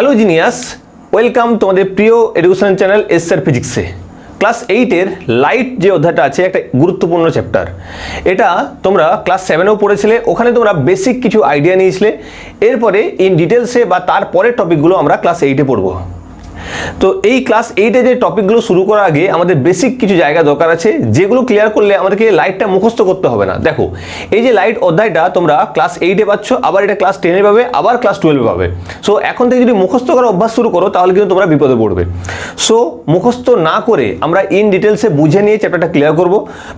Hello genius welcome তোমাদের প্রিয় education channel S আর ফিজিক্সে ক্লাস এইটের লাইট যে অধ্যায়টা আছে, একটা গুরুত্বপূর্ণ চ্যাপ্টার এটা তোমরা ক্লাস সেভেনেও পড়েছিলে, ওখানে তোমরা বেসিক কিছু আইডিয়া নিয়েছিলে। এরপরে ইন ডিটেলসে বা তারপরের টপিকগুলো আমরা ক্লাস এইটে পড়ব। তো এই ক্লাস এইটে যে টপিকগুলো শুরু করার আগে আমাদের বেসিক কিছু জায়গা দরকার আছে, যেগুলো ক্লিয়ার করলে আমাদেরকে লাইটটা মুখস্থ করতে হবে না। দেখো, এই যে লাইট অধ্যায়টা তোমরা ক্লাস এইটে পাচ্ছ, আবার এটা ক্লাস টেনে পাবে, আবার ক্লাস টুয়েলভে পাবে। সো এখন থেকে যদি মুখস্থ করার অভ্যাস শুরু করো, তাহলে কিন্তু তোমরা বিপদে পড়বে। সো মুখস্থ না করে আমরা ইন ডিটেলসে বুঝে নিয়ে চ্যাপ্টারটা ক্লিয়ার করব।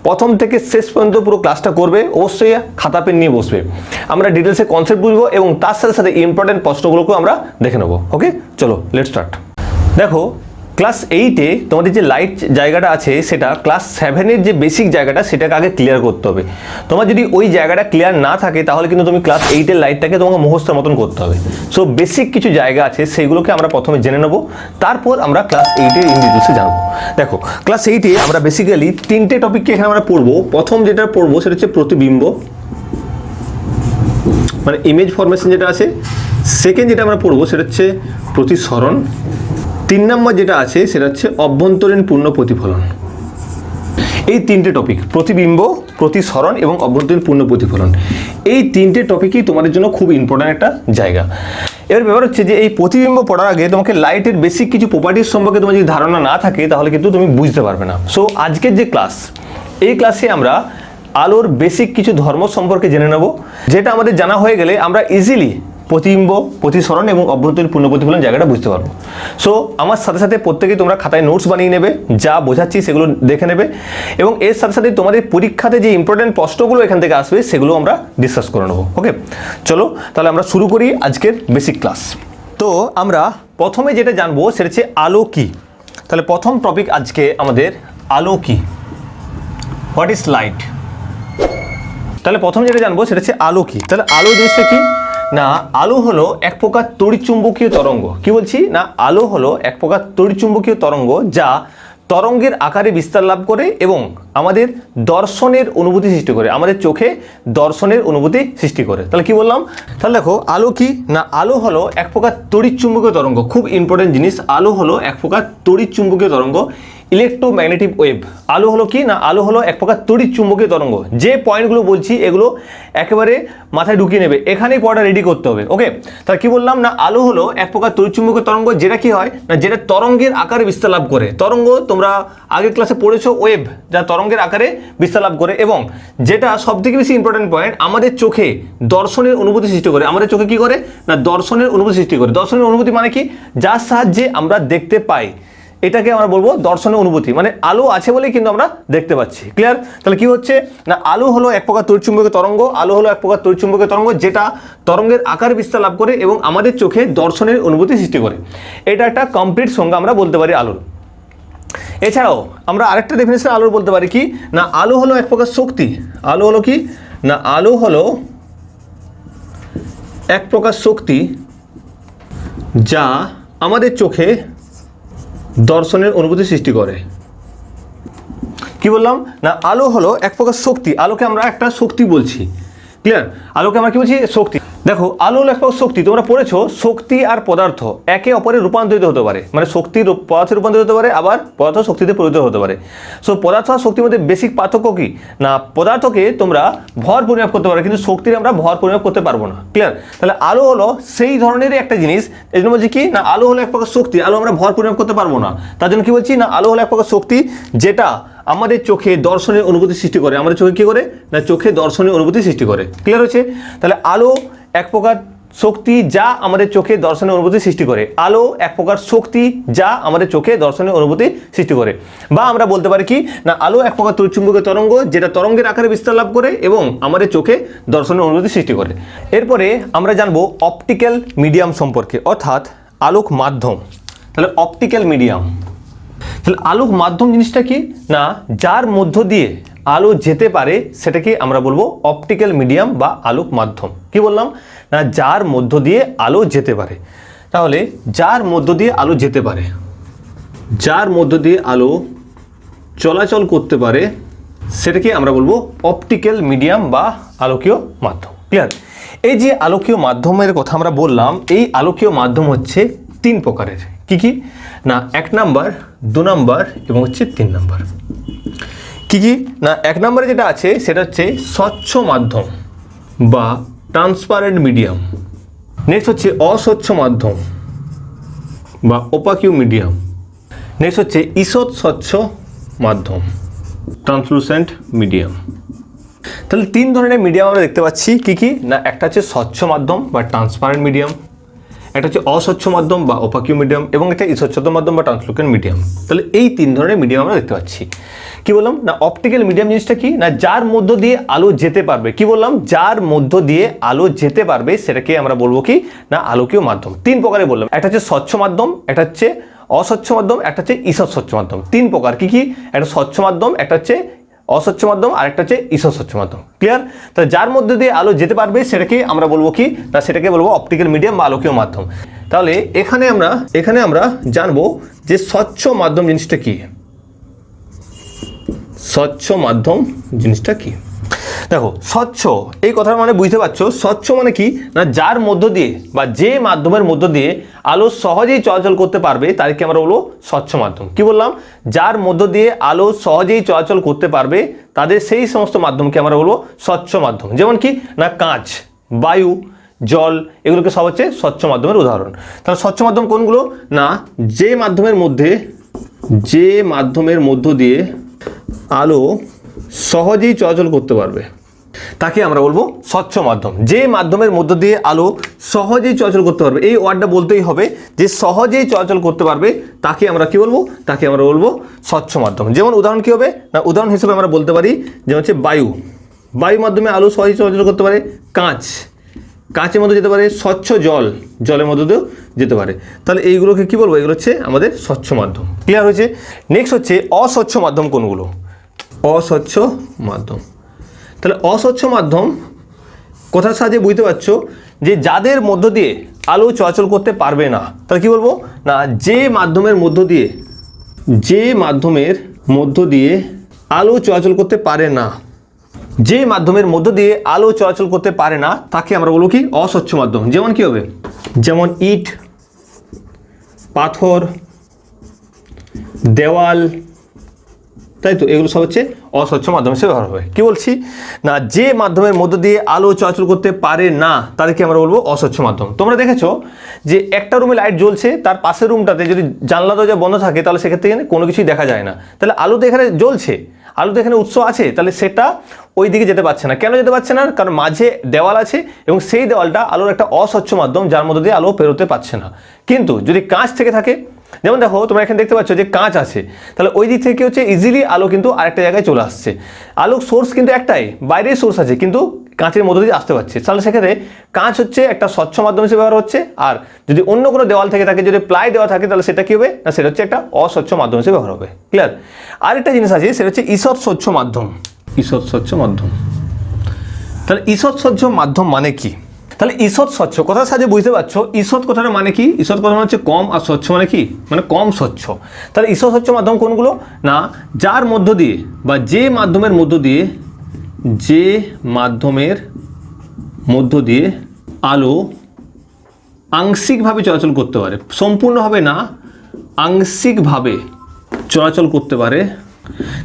প্রথম থেকে শেষ পর্যন্ত পুরো ক্লাসটা করবে, অবশ্যই খাতা পেন নিয়ে বসবে। আমরা ডিটেলসে কনসেপ্ট বুঝব এবং তার সাথে সাথে ইম্পর্টেন্ট প্রশ্নগুলোকেও আমরা দেখে নেব। ওকে চলো লেট স্টার্ট দেখো ক্লাস এইটে তোমাদের যে লাইট জায়গাটা আছে সেটা ক্লাস সেভেনের যে বেসিক জায়গাটা সেটাকে আগে ক্লিয়ার করতে হবে। তোমার যদি ওই জায়গাটা ক্লিয়ার না থাকে, তাহলে কিন্তু তুমি ক্লাস এইটের লাইটটাকে তোমাকে মুখস্থের মতন করতে হবে। সো বেসিক কিছু জায়গা আছে, সেইগুলোকে আমরা প্রথমে জেনে নেব, তারপর আমরা ক্লাস এইটের ইন জানব। দেখো ক্লাস এইটে আমরা বেসিক্যালি তিনটে টপিককে এখানে আমরা পড়ব। প্রথম যেটা পড়ব সেটা হচ্ছে প্রতিবিম্ব। মানে ইমেজ ফরমেশন যেটা আছে। সেকেন্ড যেটা আমরা পড়ব সেটা হচ্ছে প্রতিসরণ। তিন নম্বর যেটা আছে, সেটা হচ্ছে অভ্যন্তরীণ পূর্ণ প্রতিফলন। এই তিনটে টপিক প্রতিবিম্ব, প্রতিসরণ এবং অভ্যন্তরীণ পূর্ণ প্রতিফলন। এই তিনটে টপিকই তোমাদের জন্য খুব ইম্পর্ট্যান্ট একটা জায়গা। এবার ব্যাপার হচ্ছে যে, এই প্রতিবিম্ব পড়ার আগে তোমাকে লাইটের বেসিক কিছু প্রপার্টির সম্পর্কে তোমার যদি ধারণা না থাকে, তাহলে কিন্তু তুমি বুঝতে পারবে না। সো আজকের যে ক্লাস এই ক্লাসে আমরা আলোর বেসিক কিছু ধর্ম সম্পর্কে জেনে নেব, যেটা আমাদের জানা হয়ে গেলে আমরা ইজিলি প্রতিবিম্ব, প্রতিসরণ এবং অভ্যন্তরীণ পূর্ণ প্রতিফলন জায়গাটা বুঝতে পারব। সো আমার সাথে সাথে প্রত্যেকেই তোমরা খাতায় নোটস বানিয়ে নেবে, যা বোঝাচ্ছি সেগুলো দেখে নেবে এবং এর সাথে সাথে তোমাদের পরীক্ষাতে যে ইম্পর্টেন্ট প্রশ্নগুলো এখান থেকে আসবে সেগুলো আমরা ডিসকাস করে নেব ওকে চলো, তাহলে আমরা শুরু করি আজকের বেসিক ক্লাস তো আমরা প্রথমে যেটা জানব সেটা হচ্ছে আলো কি? তাহলে প্রথম টপিক আজকে আমাদের আলো কি? হোয়াট ইজ লাইট তাহলে প্রথম যেটা জানব সেটা হচ্ছে আলো কি? তাহলে আলো জিনিসটা কি? না, আলো হলো এক প্রকার তড়িৎচুম্বকীয় তরঙ্গ। কি বলছি? না, আলো হলো এক প্রকার তড়িৎচুম্বকীয় তরঙ্গ যা তরঙ্গের আকারে বিস্তার লাভ করে এবং আমাদের দর্শনের অনুভূতি সৃষ্টি করে, আমাদের চোখে দর্শনের অনুভূতি সৃষ্টি করে। তাহলে কি বললাম? তাহলে দেখো, আলো কি? না, আলো হলো এক প্রকার তড়িৎচুম্বকীয় তরঙ্গ। খুব ইম্পর্টেন্ট জিনিস, আলো হলো এক প্রকার তড়িৎচুম্বকীয় তরঙ্গ। Electromagnetic wave. আলো হলো কি? না, আলো হলো এক প্রকার তড়িৎ চুম্বকীয় তরঙ্গ। যে পয়েন্টগুলো বলছি, এগুলো একেবারে মাথায় ঢুকিয়ে নেবে। এখানেই পড়াটা রেডি করতে হবে ওকে তাহলে কি বললাম? না, আলো হলো এক প্রকার তড়িৎ চুম্বকীয় তরঙ্গ, যেটা কি হয়? না, যেটা তরঙ্গের আকারে বিস্তার লাভ করে। তরঙ্গ তোমরা আগের ক্লাসে পড়েছো, ওয়েভ, যা তরঙ্গের আকারে বিস্তার লাভ করে। এবং যেটা সব থেকে বেশি ইম্পর্টেন্ট পয়েন্ট আমাদের চোখে দর্শনের অনুভূতি সৃষ্টি করে। আমাদের চোখে কি করে? না, দর্শনের অনুভূতি সৃষ্টি করে। দর্শনের অনুভূতি মানে কি? যার সাহায্যে আমরা দেখতে পাই। এটাকে আমরা বলব দর্শনের অনুভূতি। মানে আলো আছে বলেই কিন্তু আমরা দেখতে পাচ্ছি। ক্লিয়ার তাহলে কি হচ্ছে? না, আলো হলো এক প্রকার তড়িৎচুম্বকীয় তরঙ্গ, আলো হলো এক প্রকার তড়িৎচুম্বকীয় তরঙ্গ যেটা তরঙ্গের আকার বিস্তার লাভ করে এবং আমাদের চোখে দর্শনের অনুভূতি সৃষ্টি করে। এটা একটা কমপ্লিট সংজ্ঞা আমরা বলতে পারি আলোর। এছাড়াও আমরা আরেকটা ডেফিনেশন আলোর বলতে পারি কি? না, আলো হলো এক প্রকার শক্তি। আলো হলো কি? না, আলো হলো এক প্রকার শক্তি যা আমাদের চোখে দর্শনের অনুভূতি সৃষ্টি করে। কি বললাম? না, আলো হলো এক প্রকার শক্তি। আলোকে আমরা একটা শক্তি বলছি। ক্লিয়ার আলোকে আমরা কি বলছি? শক্তি। দেখো, আলো হলো এক শক্তি, তোমরা পড়েছো, শক্তি আর পদার্থ একে অপরে রূপান্তরিত হতে পারে। মানে শক্তি পদার্থে রূপান্তরিত হতে পারে, আবার পদার্থ শক্তিতে পরিণত হতে পারে। সো পদার্থ আর শক্তির মধ্যে বেসিক পার্থক্য কি? না, পদার্থকে তোমরা ভর পরিমাপ করতে পারো কিন্তু শক্তির আমরা ভর পরিমাপ করতে পারব না। ক্লিয়ার তাহলে আলো হলো সেই ধরনেরই একটা জিনিস এই জন্য বলছি কি? না, আলো হলো এক প্রকার শক্তি, আলো আমরা ভর পরিমাপ করতে পারব না। তার জন্য কি বলছি? না, আলো হলো এক প্রকার শক্তি যেটা আমাদের চোখে দর্শনের অনুভূতি সৃষ্টি করে। আমাদের চোখে কি করে? না, চোখে দর্শনের অনুভূতি সৃষ্টি করে। ক্লিয়ার হচ্ছে তাহলে আলো এক প্রকার শক্তি যা আমাদের চোখে দর্শনের অনুভূতি সৃষ্টি করে। আলো এক প্রকার শক্তি যা আমাদের চোখে দর্শনের অনুভূতি সৃষ্টি করে। বা আমরা বলতে পারি কি? না, আলো এক প্রকার তড়িৎচুম্বকীয় তরঙ্গ যেটা তরঙ্গের আকারে বিস্তার লাভ করে এবং আমাদের চোখে দর্শনের অনুভূতি সৃষ্টি করে। এরপরে আমরা জানব অপটিক্যাল মিডিয়াম সম্পর্কে, অর্থাৎ আলোক মাধ্যম। তাহলে অপটিক্যাল মিডিয়াম তাহলে আলোক মাধ্যম জিনিসটা কি? না, যার মধ্য দিয়ে আলো যেতে পারে, সেটাকে আমরা বলব অপটিক্যাল মিডিয়াম বা আলোক মাধ্যম। কি বললাম? না, যার মধ্য দিয়ে আলো যেতে পারে। তাহলে যার মধ্য দিয়ে আলো যেতে পারে? যার মধ্য দিয়ে আলো চলাচল করতে পারে, সেটাকে আমরা বলব অপটিক্যাল মিডিয়াম বা আলোকীয় মাধ্যম। ক্লিয়ার এই যে আলোকীয় মাধ্যমের কথা আমরা বললাম, এই আলোকীয় মাধ্যম হচ্ছে তিন প্রকারের। কি কি? না এক নাম্বার, দু নাম্বার এবং হচ্ছে তিন নাম্বার। কি কি? না, এক নম্বরে যেটা আছে, সেটা হচ্ছে স্বচ্ছ মাধ্যম বা ট্রান্সপারেন্ট মিডিয়াম নেক্সট হচ্ছে অস্বচ্ছ মাধ্যম বা ওপাকিউ মিডিয়াম নেক্সট হচ্ছে ঈষৎ স্বচ্ছ মাধ্যম ট্রান্সলুসেন্ট মিডিয়াম তাহলে তিন ধরনের মিডিয়াম আমরা দেখতে পাচ্ছি। কি কি? না, একটা হচ্ছে স্বচ্ছ মাধ্যম বা ট্রান্সপারেন্ট মিডিয়াম একটা হচ্ছে অস্বচ্ছ মাধ্যম বা ওপাকিউ মিডিয়াম এবং একটা ঈষৎস্বচ্ছ মাধ্যম বা ট্রান্সলুকেন্ট মিডিয়াম তাহলে এই তিন ধরনের মিডিয়াম আমরা দেখতে পাচ্ছি। কি বললাম? না অপটিক্যাল মিডিয়াম জিনিসটা কি? না, যার মধ্য দিয়ে আলো যেতে পারবে। কি বললাম? যার মধ্য দিয়ে আলো যেতে পারবে, সেটাকে আমরা বলব কি? না, আলোকীয় মাধ্যম। তিন প্রকারে বললাম। একটা হচ্ছে স্বচ্ছ মাধ্যম, একটা হচ্ছে অস্বচ্ছ মাধ্যম, একটা হচ্ছে ঈষৎ স্বচ্ছ মাধ্যম। তিন প্রকার। কি কি? একটা স্বচ্ছ মাধ্যম, একটা হচ্ছে অস্বচ্ছ মাধ্যম আর একটা হচ্ছে ঈষৎ স্বচ্ছ মাধ্যম। ক্লিয়ার তাহলে যার মধ্যে দিয়ে আলো যেতে পারবে সেটাকে আমরা বলব কি? না সেটাকে বলব অপটিক্যাল মিডিয়াম বা আলোকীয় মাধ্যম। তাহলে এখানে আমরা এখানে আমরা জানব যে স্বচ্ছ মাধ্যম জিনিসটা কি? স্বচ্ছ মাধ্যম জিনিসটা কি? দেখো, স্বচ্ছ, এই কথার মানে বুঝতে পারছ, স্বচ্ছ মানে কি? না, যার মধ্য দিয়ে বা যে মাধ্যমের মধ্য দিয়ে আলো সহজেই চলাচল করতে পারবে, তাদেরকে আমরা বলব স্বচ্ছ মাধ্যম। কি বললাম? যার মধ্য দিয়ে আলো সহজেই চলাচল করতে পারবে, তাদের সেই সমস্ত মাধ্যমকে আমরা বলব স্বচ্ছ মাধ্যম। যেমন কি? না, কাঁচ, বায়ু, জল, এগুলোকে সব হচ্ছে স্বচ্ছ মাধ্যমের উদাহরণ। তাহলে স্বচ্ছ মাধ্যম কোনগুলো? না, যে মাধ্যমের মধ্যে, যে মাধ্যমের মধ্য দিয়ে আলো সহজেই চলাচল করতে পারবে। তাকে আমরা বলব স্বচ্ছ মাধ্যম। যে মাধ্যমের মধ্য দিয়ে আলো সহজেই চলাচল করতে পারবে, এই ওয়ার্ডটা বলতেই হবে যে সহজেই চলাচল করতে পারবে, তাকে আমরা কি বলব? তাকে আমরা বলব স্বচ্ছ মাধ্যম। যেমন উদাহরণ কি হবে? না, উদাহরণ হিসেবে আমরা বলতে পারি যেমন হচ্ছে বায়ু। বায়ু মাধ্যমে আলো সহজেই চলাচল করতে পারে, কাঁচ। কাঁচের মধ্যে যেতে পারে স্বচ্ছ জল, জলের মধ্যে দিয়েও যেতে পারে। তাহলে এইগুলোকে কি বলব? এগুলো হচ্ছে আমাদের স্বচ্ছ মাধ্যম। ক্লিয়ার হয়েছে? নেক্সট হচ্ছে অস্বচ্ছ মাধ্যম কোনগুলো? অস্বচ্ছ মাধ্যম। তাহলে অস্বচ্ছ মাধ্যম, কথার সাহায্যে বুঝতে পারছ যে যাদের মধ্য দিয়ে আলো চলাচল করতে পারবে না, তাহলে কি বলব? না, যে মাধ্যমের মধ্য দিয়ে, যে মাধ্যমের মধ্য দিয়ে আলো চলাচল করতে পারে না, যে মাধ্যমের মধ্য দিয়ে আলো চলাচল করতে পারে না, তাকে আমরা বলব কি? অস্বচ্ছ মাধ্যম। যেমন কি হবে? যেমন ইট, পাথর, দেওয়াল তাই তো? এগুলো সব হচ্ছে অস্বচ্ছ মাধ্যম হিসেবে ব্যবহার হবে। কি বলছি? না, যে মাধ্যমের মধ্য দিয়ে আলো চলাচল করতে পারে না, তাদেরকে আমরা বলব অস্বচ্ছ মাধ্যম। তোমরা দেখেছ যে একটা রুমে লাইট জ্বলছে, তার পাশের রুমটাতে যদি জানলা, দরজা বন্ধ থাকে, তাহলে সেক্ষেত্রে কোনো কিছুই দেখা যায় না। তাহলে আলো তো এখানে জ্বলছে আলো তো এখানে উৎস আছে, তাহলে সেটা ওই দিকে যেতে পারছে না। কেন যেতে পারছে না? কারণ মাঝে দেওয়াল আছে এবং সেই দেওয়ালটা আলোর একটা অস্বচ্ছ মাধ্যম, যার মধ্যে দিয়ে আলো পেরোতে পারছে না। কিন্তু যদি কাঁচ থেকে থাকে যেমন দেখো, তোমরা এখানে দেখতে পাচ্ছ যে কাঁচ আছে। তাহলে ওই দিক থেকে হচ্ছে ইজিলি আলো কিন্তু আরেকটা জায়গায় চলে আসছে। আলোর সোর্স কিন্তু একটাই, বাইরের সোর্স আছে, কিন্তু কাঁচের মধ্যে দিয়ে আসতে পারছে। তাহলে সেক্ষেত্রে কাঁচ হচ্ছে একটা স্বচ্ছ মাধ্যম হিসেবে ব্যবহার হচ্ছে, আর যদি অন্য কোনো দেওয়াল থেকে থাকে, যদি প্লাই দেওয়া থাকে, তাহলে সেটা কী হবে? না, সেটা হচ্ছে একটা অস্বচ্ছ মাধ্যম হিসেবে ব্যবহার হবে। ক্লিয়ার আরেকটা জিনিস আছে, সেটা হচ্ছে ঈষৎ স্বচ্ছ মাধ্যম। ঈশ্বর স্বচ্ছ মাধ্যম। তাহলে ঈশ্বর স্বচ্ছ মাধ্যম মানে কি? তাহলে ঈষৎ স্বচ্ছ কথার সাহায্যে বুঝতে পারছ? ঈষৎ কথাটা মানে কি? ঈষৎ কথা মানে হচ্ছে কম আর স্বচ্ছ মানে কি? মানে কম স্বচ্ছ। তাহলে ঈষৎ স্বচ্ছ মাধ্যম কোনগুলো? না, যার মধ্য দিয়ে বা যে মাধ্যমের মধ্য দিয়ে, যে মাধ্যমের মধ্য দিয়ে আলো আংশিকভাবে চলাচল করতে পারে। সম্পূর্ণভাবে না, আংশিকভাবে চলাচল করতে পারে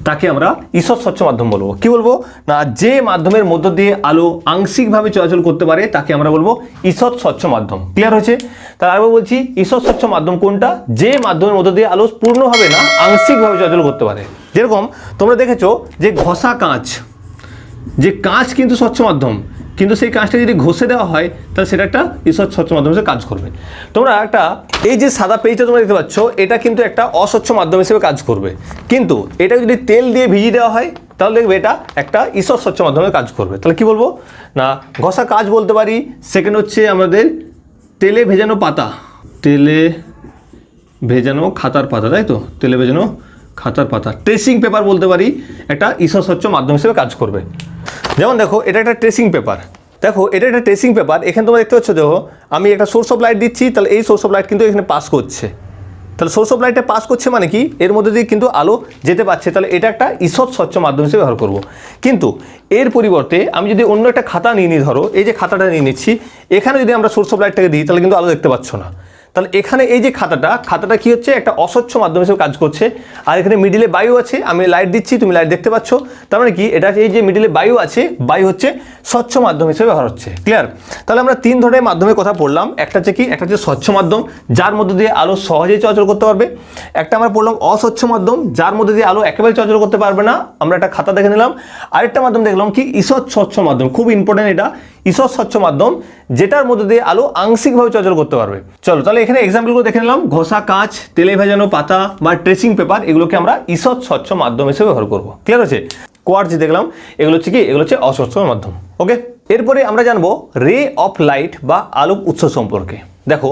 তাকে আমরা ঈষৎ স্বচ্ছ মাধ্যম বলব। কি বলব? না, যে মাধ্যমের মধ্য দিয়ে আলো আংশিকভাবে চলাচল করতে পারে, তাকে আমরা বলব ঈষৎ স্বচ্ছ মাধ্যম। ক্লিয়ার হয়েছে? তার আগে বলছি ঈশ্বর স্বচ্ছ মাধ্যম কোনটা? যে মাধ্যমের মধ্য দিয়ে আলো পূর্ণভাবে না, আংশিকভাবে চলাচল করতে পারে। যেরকম তোমরা দেখেছ যে ঘষা কাঁচ, যে কাঁচ কিন্তু স্বচ্ছ মাধ্যম কিন্তু সেই কাজটা যদি ঘষে দেওয়া হয়, তাহলে সেটা একটা ঈশ্বর স্বচ্ছ মাধ্যম হিসেবে কাজ করবে। তোমরা একটা, এই যে সাদা পেজটা তোমরা দেখতে পাচ্ছ, এটা কিন্তু একটা অস্বচ্ছ মাধ্যম হিসেবে কাজ করবে। কিন্তু এটা যদি তেল দিয়ে ভিজিয়ে দেওয়া হয়, তাহলে দেখবে এটা একটা ঈশ্বর স্বচ্ছ মাধ্যমে কাজ করবে। তাহলে কি বলব? না, ঘষা কাজ বলতে পারি সেকেন্ড হচ্ছে আমাদের তেলে ভেজানো পাতা। তেলে ভেজানো খাতার পাতা, তাই তো? তেলে ভেজানো খাতার পাতা। ট্রেসিং পেপার বলতে পারি, একটা ঈশ্বর স্বচ্ছ মাধ্যম হিসেবে কাজ করবে। যেমন দেখো, এটা একটা ট্রেসিং পেপার দেখো, এটা একটা ট্রেসিং পেপার এখানে তোমরা দেখতে পাচ্ছ, দেখো, আমি একটা সোর্স অফ লাইট দিচ্ছি, তাহলে এই সোর্স অফ লাইট কিন্তু এখানে পাস করছে। তাহলে সোর্স অফ লাইটে পাস করছে মানে কি? এর মধ্যে দিয়ে কিন্তু আলো যেতে পারছে। তাহলে এটা একটা ঈষৎ স্বচ্ছ মাধ্যম হিসেবে ব্যবহার করব। কিন্তু এর পরিবর্তে আমি যদি অন্য একটা খাতা নিয়ে নিই, ধরো, এই যে খাতাটা নিয়ে নিচ্ছি, এখানে যদি আমরা সোর্স অফ লাইটটাকে দিই, তাহলে কিন্তু আলো দেখতে পাচ্ছ না। তাহলে এখানে এই যে খাতাটা খাতাটা কি হচ্ছে? একটা অস্বচ্ছ মাধ্যম হিসেবে কাজ করছে। আর এখানে মিডিলে বায়ু আছে, আমি লাইট দিচ্ছি, তুমি লাইট দেখতে পাচ্ছ। তার মানে কি? এটা এই যে মিডিলে বায়ু আছে, বায়ু হচ্ছে স্বচ্ছ মাধ্যম হিসেবে ব্যবহার হচ্ছে। ক্লিয়ার তাহলে আমরা তিন ধরনের মাধ্যমের কথা পড়লাম। একটা হচ্ছে কি? একটা হচ্ছে স্বচ্ছ মাধ্যম, যার মধ্যে দিয়ে আলো সহজেই চলাচল করতে পারবে। একটা আমরা পড়লাম অস্বচ্ছ মাধ্যম, যার মধ্যে দিয়ে আলো একেবারে চলাচল করতে পারবে না। আমরা একটা খাতা দেখে নিলাম। আরেকটা মাধ্যম দেখলাম কি? ঈষৎ স্বচ্ছ মাধ্যম, খুব ইম্পর্টেন্ট এটা। ঈষৎ স্বচ্ছ মাধ্যম, যেটার মধ্যে দিয়ে আলো আংশিকভাবে চলাচল করতে পারবে। চলো, তাহলে এখানে এক্সাম্পলগুলো দেখে নিলাম। ঘষা কাঁচ, তেলে ভেজানো পাতা বা ট্রেসিং পেপার এগুলোকে আমরা ঈশ্বর স্বচ্ছ মাধ্যম হিসেবে ব্যবহার করব। ক্লিয়ার আছে কোয়ার্জ দেখলাম, এগুলো হচ্ছে কি? এগুলো হচ্ছে অস্বচ্ছ মাধ্যম। ওকে এরপরে আমরা জানব রে অফ লাইট বা আলোক উৎস সম্পর্কে। দেখো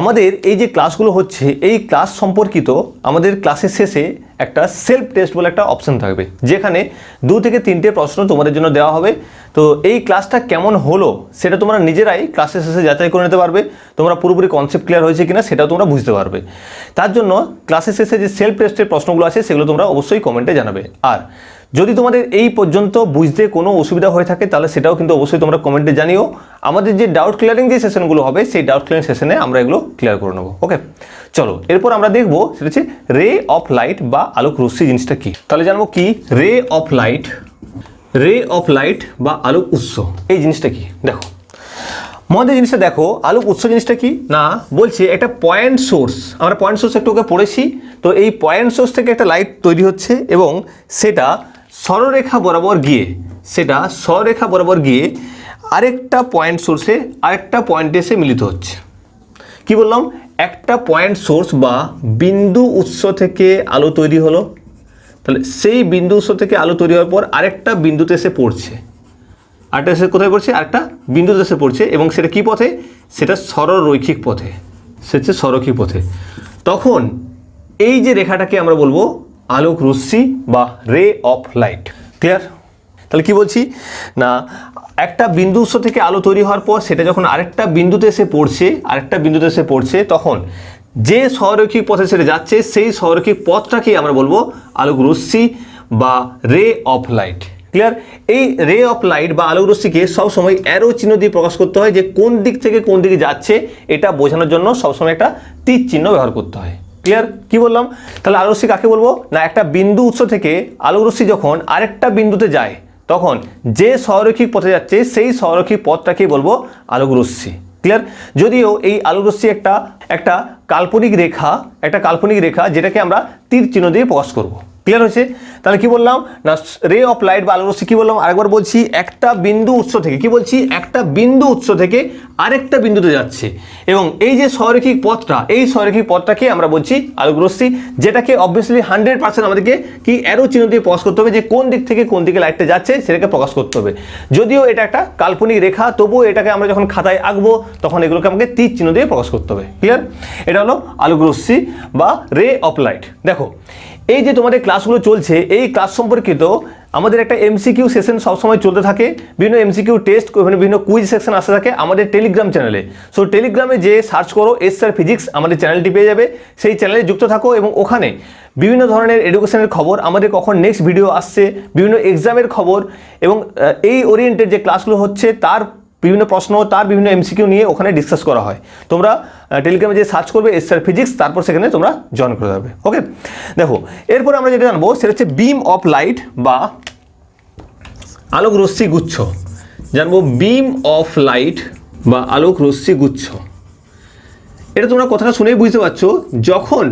আমাদের এই যে ক্লাসগুলো হচ্ছে, এই ক্লাস সম্পর্কিত আমাদের ক্লাসের শেষে একটা সেলফ টেস্ট বলে একটা অপশন থাকবে, যেখানে দু থেকে তিনটে প্রশ্ন তোমাদের জন্য দেওয়া হবে। তো এই ক্লাসটা কেমন হলো, সেটা তোমরা নিজেরাই ক্লাসের শেষে যাচাই করে নিতে পারবে। তোমরা পুরোপুরি কনসেপ্ট ক্লিয়ার হয়েছে কিনা, সেটাও তোমরা বুঝতে পারবে। তার জন্য ক্লাসের শেষে যে সেলফ টেস্টের প্রশ্নগুলো আছে, সেগুলো তোমরা অবশ্যই কমেন্টে জানাবে। আর যদি তোমাদের এই পর্যন্ত বুঝতে কোনো অসুবিধা হয়ে থাকে, তাহলে সেটাও কিন্তু অবশ্যই তোমরা কমেন্টে জানিও। আমাদের যে ডাউট ক্লিয়ারিং যে সেশনগুলো হবে, সেই ডাউট ক্লিয়ারিং সেশনে আমরা এগুলো ক্লিয়ার করে নেব ওকে চলো, এরপর আমরা দেখব সেটা হচ্ছে রে অফ লাইট বা আলোক রশ্মি জিনিসটা কি? তাহলে জানব কি? Ray of light ray of light বা আলোক উৎস, এই জিনিসটা কি? দেখো মধ্যে জিনিসটা দেখো, আলোক উৎস জিনিসটা কি? না, বলছে একটা পয়েন্ট সোর্স আমরা পয়েন্ট সোর্স একটু ওকে পড়েছি, তো এই পয়েন্ট সোর্স থেকে একটা লাইট তৈরি হচ্ছে এবং সেটা সরলরেখা বরাবর গিয়ে, সেটা সরলরেখা বরাবর গিয়ে আরেকটা পয়েন্ট সোর্সে আরেকটা পয়েন্টে এসে মিলিত হচ্ছে। কি বললাম? একটা পয়েন্ট সোর্স বা বিন্দু উৎস থেকে আলো তৈরি হলো। তাহলে সেই বিন্দু উৎস থেকে আলো তৈরি হওয়ার পর আরেকটা বিন্দুতে এসে পড়ছে। আরেকটা এসে কোথায় পড়ছে? আরেকটা বিন্দুতে এসে পড়ছে এবং সেটা কি পথে? সেটা সরল রৈখিক পথে। সে হচ্ছে সরক্ষিক পথে। তখন এই যে রেখাটাকে আমরা বলব আলোক রশ্মি বা রে অফ লাইট ক্লিয়ার তাহলে কি বলছি? না, একটা বিন্দু উৎস থেকে আলো তৈরি হওয়ার পর সেটা যখন আরেকটা বিন্দুতে এসে পড়ছে, আরেকটা বিন্দুতে এসে পড়ছে, তখন যে সরৈখিক পথে সেটা যাচ্ছে, সেই সরৈখিক পথটাকেই আমরা বলব আলোক রশ্মি বা রে অফ লাইট ক্লিয়ার এই রে অফ লাইট বা আলোক রশ্মিকে সবসময় অ্যারো চিহ্ন দিয়ে প্রকাশ করতে হয় যে কোন দিক থেকে কোন দিকে যাচ্ছে, এটা বোঝানোর জন্য সবসময় একটা তীর চিহ্ন ব্যবহার করতে হয়। ক্লিয়ার কি বললাম? তাহলে আলোরশ্মি কাকে বলব? না, একটা বিন্দু উৎস থেকে আলোরশ্মি যখন আরেকটা বিন্দুতে যায়, তখন যে সরৈখিক পথে যাচ্ছে, সেই সরৈখিক পথটাকেই বলব আলোকরশ্মি ক্লিয়ার যদিও এই আলোক রশ্মি একটা একটা কাল্পনিক রেখা, একটা কাল্পনিক রেখা যেটাকে আমরা তীর চিহ্ন দিয়ে প্রকাশ করব। ক্লিয়ার হয়েছে? তাহলে কি বললাম? না রে অফ লাইট বা আলোক রশ্মি কি বললাম? আরেকবার বলছি, একটা বিন্দু উৎস থেকে, কি বলছি? একটা বিন্দু উৎস থেকে আরেকটা বিন্দুতে যাচ্ছে। এবং এই যে সরৈখিক পথটা, এই সরৈখিক পথটাকে আমরা বলছি আলোক রশ্মি, যেটাকে অবভিয়াসলি হান্ড্রেড পার্সেন্ট আমাদেরকে কি অ্যারো চিহ্ন দিয়ে প্রকাশ করতে হবে যে কোন দিক থেকে কোন দিকে লাইটটা যাচ্ছে, সেটাকে প্রকাশ করতে হবে। যদিও এটা একটা কাল্পনিক রেখা, তবুও এটাকে আমরা যখন খাতায় আঁকবো, তখন এগুলোকে আমাকে তীর চিহ্ন দিয়ে প্রকাশ করতে হবে। ক্লিয়ার এটা হলো আলোক রশ্মি বা রে অফ লাইট দেখো এই যে তোমাদের ক্লাসগুলো চলছে, এই ক্লাস সম্পর্কিত আমাদের একটা এমসিকিউ সেশন সবসময় চলতে থাকে, বিভিন্ন এমসিকিউ টেস্ট মানে বিভিন্ন কুইজ সেকশন আসতে থাকে আমাদের টেলিগ্রাম চ্যানেলে সো টেলিগ্রামে যে সার্চ করো এস স্যার ফিজিক্স আমাদের চ্যানেলটি পেয়ে যাবে। সেই চ্যানেলে যুক্ত থাকো এবং ওখানে বিভিন্ন ধরনের এডুকেশনের খবর, আমাদের কখন নেক্সট ভিডিও আসছে, বিভিন্ন এক্সামের খবর এবং এই ওরিয়েন্টেড যে ক্লাসগুলো হচ্ছে, তার বিভিন্ন প্রশ্ন তার বিভিন্ন এমসিকিউ নিয়ে ওখানে ডিসকাস করা হয়। তোমরা টেলিগ্রামে যে সার্চ করবে এস ফিজিক্স তারপর সেখানে তোমরা জয়েন করে যাবে ওকে দেখো, এরপর আমরা যেটা জানব, সেটা হচ্ছে বিম অফ লাইট বা আলোক রশ্মি গুচ্ছ। জানব বিম অফ লাইট বা আলোক রশ্মি গুচ্ছ। এটা তোমরা কথাটা শুনেই বুঝতে পারছ, যখন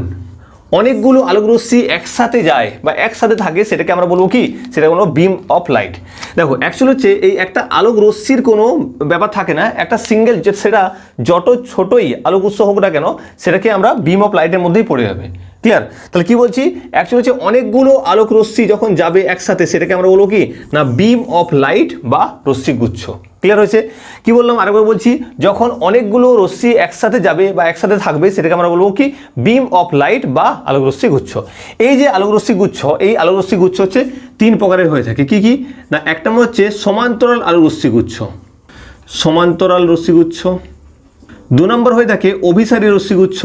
অনেকগুলো আলোক রশ্মি একসাথে যায় বা একসাথে থাকে, সেটাকে আমরা বলব কি? সেটা বলব বিম অফ লাইট দেখো অ্যাকচুয়ালি হচ্ছে এই একটা আলোক রশ্মির কোনো ব্যাপার থাকে না। একটা সিঙ্গেল সেটা যত ছোটই আলোক উৎস হোক না কেন, সেটাকে আমরা বিম অফ লাইটের মধ্যেই পড়ে যাবে। ক্লিয়ার তাহলে কি বলছি? অ্যাকচুয়ালি হচ্ছে অনেকগুলো আলোক রশ্মি যখন যাবে একসাথে, সেটাকে আমরা বলব কি? না বিম অফ লাইট বা রশ্মি গুচ্ছ ক্লিয়ার হয়েছে? কি বললাম? আরেকবার বলছি, যখন অনেকগুলো রশ্মি একসাথে যাবে বা একসাথে থাকবে, সেটাকে আমরা বলব কি? বিম অফ লাইট বা আলোক রশ্মি গুচ্ছ এই যে আলোক রশ্মি গুচ্ছ এই আলোক রশ্মি গুচ্ছ হচ্ছে তিন প্রকারের হয়ে থাকে। কি কি? না, একটা নম্বর হচ্ছে সমান্তরাল আলোক রশ্মি গুচ্ছ সমান্তরাল রশ্মি গুচ্ছ দু নম্বর হয়ে থাকে অভিসারী রশ্মি গুচ্ছ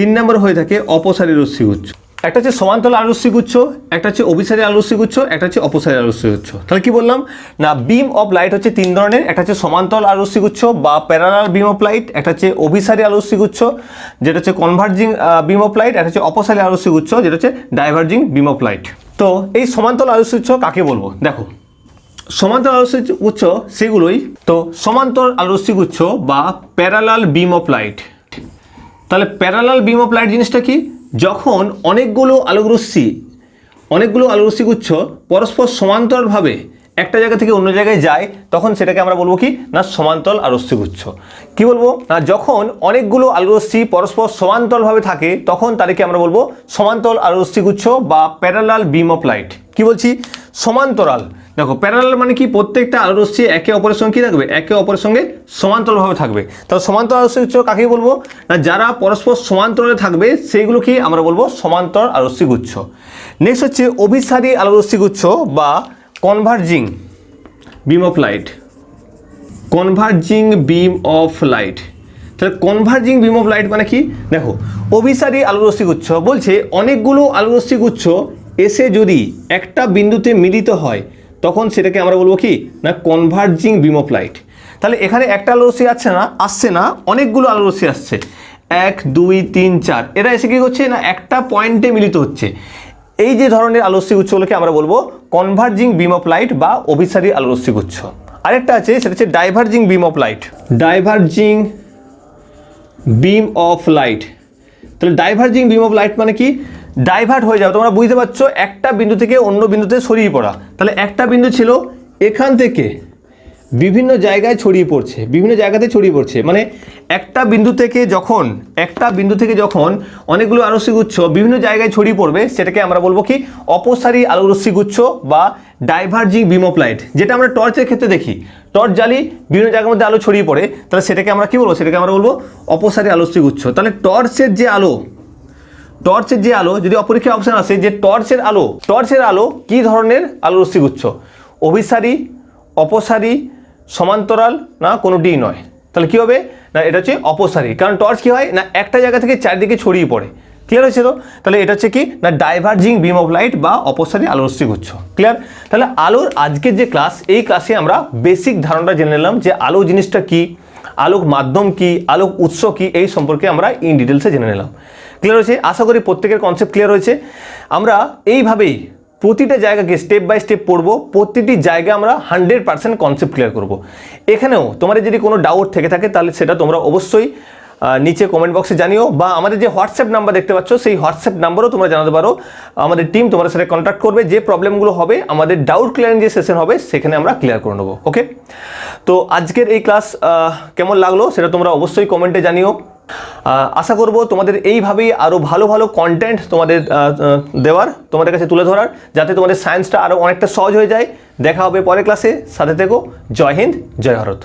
তিন নম্বর হয়ে থাকে অপসারী রশ্মি গুচ্ছ একটা হচ্ছে সমান্তরাল আলুসি গুচ্ছ, একটা হচ্ছে অভিসারী আলুসি গুচ্ছ, একটা হচ্ছে অপসারী আলুসি গুচ্ছ। তাহলে কি বললাম? না বিম অফ লাইট হচ্ছে তিন ধরনের, একটা হচ্ছে সমান্তরাল আলুসি গুচ্ছ বা প্যারালাল বিম অফ লাইট একটা হচ্ছে অভিসারী আলুসি গুচ্ছ, যেটা হচ্ছে কনভার্জিং বিম অফ লাইট একটা হচ্ছে অপসারী আলুসি গুচ্ছ, যেটা হচ্ছে ডাইভার্জিং বিম অফ লাইট তো এই সমান্তরাল আলুসি গুচ্ছ কাকে বলব? দেখো, সমান্তরাল আলোচ্য গুচ্ছ সেগুলোই, তো সমান্তর আলোচ্য গুচ্ছ বা প্যারালাল বিম অফ লাইট তাহলে প্যারালাল বিম অফ লাইট জিনিসটা কি? যখন অনেকগুলো আলোকরশ্মি অনেকগুলো আলোকরশ্মি গুচ্ছ পরস্পর সমান্তরালভাবে একটা জায়গা থেকে অন্য জায়গায় যায়, তখন সেটাকে আমরা বলব কি? না, সমান্তরাল আলোকরশ্মি গুচ্ছ। কি বলব? না, যখন অনেকগুলো আলোকরশ্মি পরস্পর সমান্তরালভাবে থাকে, তখন তাদেরকে আমরা বলব সমান্তরাল আলোকরশ্মি গুচ্ছ বা প্যারালাল বিম অফ লাইট কি বলছি? সমান্তরাল। দেখো প্যারালাল মানে কি? প্রত্যেকটা আলোরশ্মি একে অপরের সঙ্গে কী থাকবে? একে অপরের সঙ্গে সমান্তরালভাবে থাকবে। তাহলে সমান্তরাল আলোরশ্মি গুচ্ছ কাকে বলব? না, যারা পরস্পর সমান্তরালে থাকবে, সেইগুলো কি আমরা বলব? সমান্তরাল আলোরশ্মি গুচ্ছ। নেক্সট হচ্ছে অভিসারী আলোরশ্মি গুচ্ছ বা converging beam of light converging beam of light তাহলে কনভার্জিং বিম অফ লাইট মানে কি? দেখো, অভিসারী আলোরশ্মি গুচ্ছ বলছে, অনেকগুলো আলোরশ্মি গুচ্ছ এসে যদি একটা বিন্দুতে মিলিত হয় তখন সেটাকে আমরা বলব কি? না কনভার্জিং বিম অফ লাইট তাহলে এখানে একটা আলোরশ্মি আসছে না আসছে না, অনেকগুলো আলোরশ্মি আসছে। এক, দুই, তিন, চার। এরা এসে কি করছে না, একটা পয়েন্টে মিলিত হচ্ছে। এই যে ধরনের আলোরশ্মি গুচ্ছগুলোকে আমরা বলব কনভার্জিং বিম অফ লাইট বা অভিসারী আলোরশ্মি গুচ্ছ। আরেকটা আছে, সেটা হচ্ছে diverging beam of light diverging beam of light তাহলে ডাইভার্জিং বিম অফ লাইট মানে কি? ডাইভার্ট হয়ে যাবে তোমরা বুঝতে পারছ, একটা বিন্দু থেকে অন্য বিন্দুতে ছড়িয়ে পড়া। তাহলে একটা বিন্দু ছিল এখান থেকে বিভিন্ন জায়গায় ছড়িয়ে পড়ছে, বিভিন্ন জায়গাতে ছড়িয়ে পড়ছে। মানে একটা বিন্দু থেকে যখন, একটা বিন্দু থেকে যখন অনেকগুলো আলোরশ্মি গুচ্ছ বিভিন্ন জায়গায় ছড়িয়ে পড়বে, সেটাকে আমরা বলব কি অপসারী আলোরশ্মি গুচ্ছ বা ডাইভার্জিং বিম অফ লাইট যেটা আমরা টর্চের ক্ষেত্রে দেখি। টর্চ জ্বালি বিভিন্ন জায়গার মধ্যে আলো ছড়িয়ে পড়ে, তাহলে সেটাকে আমরা কি বলব? সেটাকে আমরা বলব অপসারী আলোরশ্মি গুচ্ছ। তাহলে টর্চের যে আলো টর্চের যে আলো, যদি অপরীক্ষায় অপশন আসে যে টর্চের আলো টর্চের আলো কি ধরনের আলো রশ্মিগুচ্ছ অভিসারী, অপসারী, সমান্তরাল না কোনোটিই নয়। তাহলে কি হবে? না, এটা হচ্ছে অপসারী। কারণ টর্চ কি হয়? না, একটা জায়গা থেকে চারদিকে ছড়িয়ে পড়ে। ক্লিয়ার হয়েছে তো? তাহলে এটা হচ্ছে কি? না ডাইভার্জিং বিম অফ লাইট বা অপসারী আলো রশ্মিগুচ্ছ ক্লিয়ার তাহলে আলোর আজকের যে ক্লাস এই ক্লাসে আমরা বেসিক ধারণাটা জেনে নিলাম যে আলো জিনিসটা কি, আলোক মাধ্যম কি, আলোক উৎস কি, এই সম্পর্কে আমরা ইন ডিটেলসে জেনে নিলাম। ক্লিয়ার হয়েছে? আশা করি প্রত্যেকের কনসেপ্ট ক্লিয়ার হয়েছে। আমরা এইভাবেই প্রতিটা জায়গাকে স্টেপ বাই স্টেপ পড়ব, প্রতিটি জায়গায় আমরা হান্ড্রেড পার্সেন্ট কনসেপ্ট ক্লিয়ার করব। এখানেও তোমাদের যদি কোনো ডাউট থেকে থাকে, তাহলে সেটা তোমরা অবশ্যই নিচে কমেন্ট বক্সে জানিও, বা আমাদের যে হোয়াটসঅ্যাপ নাম্বার দেখতে পাচ্ছ, সেই হোয়াটসঅ্যাপ নাম্বারও তোমরা জানাতে পারো। আমাদের টিম তোমাদের সাথে কন্ট্যাক্ট করবে, যে প্রবলেমগুলো হবে, আমাদের ডাউট ক্লিয়ারিং যে সেশন হবে, সেখানে আমরা ক্লিয়ার করে নেব ওকে তো আজকের এই ক্লাস কেমন লাগল, সেটা তোমরা অবশ্যই কমেন্টে জানিও। আশা করব তোমাদের এইভাবেই আরও ভালো ভালো কন্টেন্ট তোমাদের দেওয়ার, তোমাদের কাছে তুলে ধরার, যাতে তোমাদের সায়েন্সটা আরও অনেকটা সহজ হয়ে যায়। দেখা হবে পরের ক্লাসে সাথে থেকো। জয় হিন্দ, জয় ভারত।